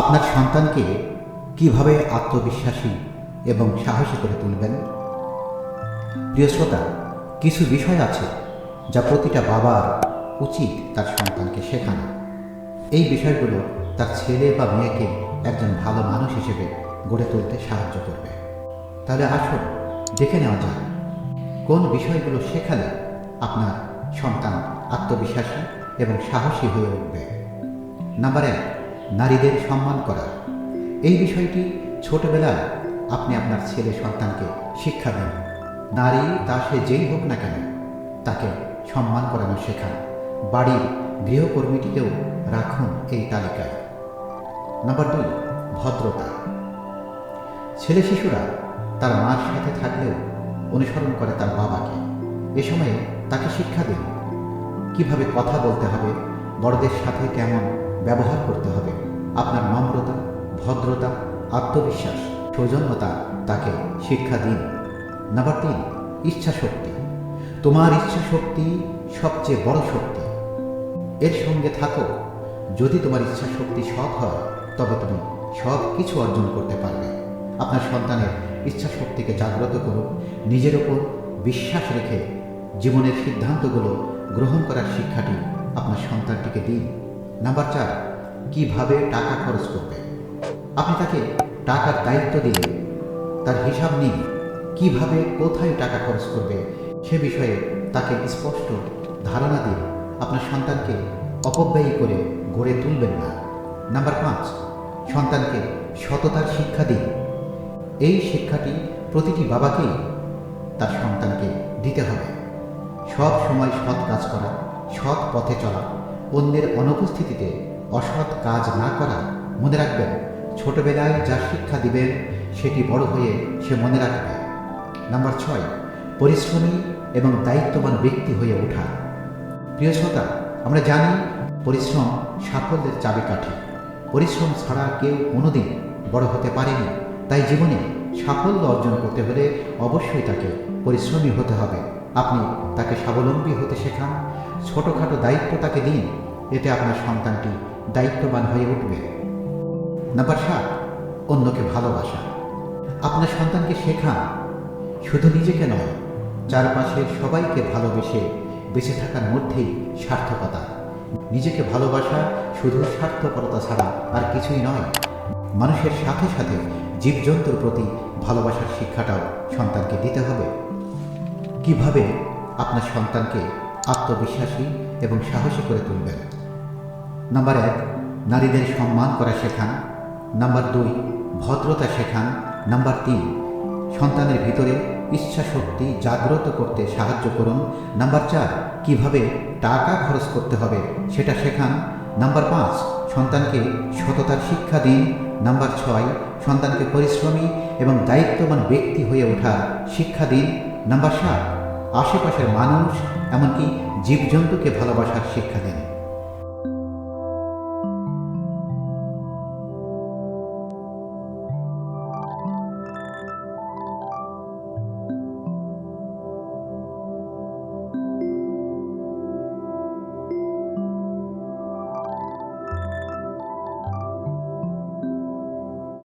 আপনার সন্তানকে কীভাবে আত্মবিশ্বাসী এবং সাহসী করে তুলবেন? প্রিয় শ্রোতা, কিছু বিষয় আছে যা প্রতিটা বাবার উচিত তার সন্তানকে শেখানো। এই বিষয়গুলো তার ছেলে বা মেয়েকে একজন ভালো মানুষ হিসেবে গড়ে তুলতে সাহায্য করবে। তাহলে আসুন, দেখে নেওয়া যাক, কোন বিষয়গুলো শেখালে আপনার সন্তান আত্মবিশ্বাসী এবং সাহসী হয়ে উঠবে? নাম্বার এক নারীদের সম্মান করা। এই বিষয়টি ছোটবেলায় আপনি আপনার ছেলে সন্তানকে শিক্ষা দেন। নারী তা সে যেই হোক না কেন, তাকে সম্মান করানো শেখান। বাড়ির গৃহকর্মীটিকেও রাখুন এই তালিকায়। নাম্বার দুই, ভদ্রতা। ছেলে শিশুরা তার মার সাথে থাকলেও অনুসরণ করে তার বাবাকে। এ সময়ে তাকে শিক্ষা দিন। কীভাবে কথা বলতে হবে, বড়দের সাথে কেমন ব্যবহার করতে হবে। আপনার নম্রতা, ভদ্রতা, আত্মবিশ্বাস, সৌজন্যতা, তাকে শিক্ষা দিন। নাম্বার তিন, ইচ্ছা শক্তি। তোমার ইচ্ছা শক্তি সবচেয়ে বড় শক্তি। এর সঙ্গে থাকো, যদি তোমার ইচ্ছা শক্তি সৎ হয়, তবে তুমি সব কিছু অর্জন করতে পারবে। আপনার সন্তানের ইচ্ছা শক্তিকে জাগ্রত করুন। নিজের ওপর বিশ্বাস রেখে জীবনের সিদ্ধান্তগুলো গ্রহণ করার শিক্ষাটি আপনার সন্তানটিকে দিন। নাম্বার চার, কীভাবে টাকা খরচ করবে? আপনি তাকে টাকার দায়িত্ব দিলে তার হিসাব নিন, কীভাবে, কোথায় টাকা খরচ করবে সে বিষয়ে তাকে স্পষ্ট ধারণা দিন। আপনার সন্তানকে অপব্যয়ী করে গড়ে তুলবেন না। নাম্বার পাঁচ, সন্তানকে সততার শিক্ষা দিন। এই শিক্ষাটি প্রতিটি বাবাকেই তার সন্তানকে দিতে হবে। সব সময় সৎ কাজ করা, সৎ পথে চলা অন্যের অনুপস্থিতিতে অসৎ কাজ না করা মনে রাখবেন, ছোটবেলায় যা শিক্ষা দিবেন, সেটি বড় হয়ে সে মনে রাখবে। নাম্বার ছয়, পরিশ্রমী এবং দায়িত্ববান ব্যক্তি হয়ে ওঠা। প্রিয় শ্রোতা, আমরা জানি পরিশ্রম সাফল্যের চাবিকাঠি। পরিশ্রম ছাড়া কেউ কোনোদিন বড় হতে পারেনি। তাই জীবনে সাফল্য অর্জন করতে হলে অবশ্যই তাকে পরিশ্রমী হতে হবে। আপনি তাকে স্বাবলম্বী হতে শেখান। ছোটোখাটো দায়িত্ব তাকে দিন। এতে আপনার সন্তানটি দায়িত্ববান হয়ে উঠবে। নাম্বার সাত, অন্যকে ভালোবাসা। আপনার সন্তানকে শেখান। শুধু নিজেকে নয় চারপাশের সবাইকে ভালোবেসে বেঁচে থাকার মধ্যেই সার্থকতা। নিজেকে ভালোবাসা শুধু স্বার্থপরতা ছাড়া আর কিছুই নয়। মানুষের সাথে সাথে জীবজন্তুর প্রতি ভালোবাসার শিক্ষাটাও সন্তানকে দিতে হবে। কীভাবে আপনার সন্তানকে আত্মবিশ্বাসী এবং সাহসী করে তুলবেন? নাম্বার এক, নারীদের সম্মান করা শেখান। নাম্বার দুই, ভদ্রতা শেখান। নাম্বার তিন, সন্তানের ভিতরে ইচ্ছা শক্তি জাগ্রত করতে সাহায্য করুন। নাম্বার চার, কীভাবে টাকা খরচ করতে হবে সেটা শেখান। নাম্বার পাঁচ, সন্তানকে সততার শিক্ষা দিন। নাম্বার ছয়, সন্তানকে পরিশ্রমী এবং দায়িত্ববান ব্যক্তি হয়ে ওঠার শিক্ষা দিন। নাম্বার সাত আশেপাশের মানুষ এমনকি জীবজন্তুকে ভালোবাসার শিক্ষা দিন।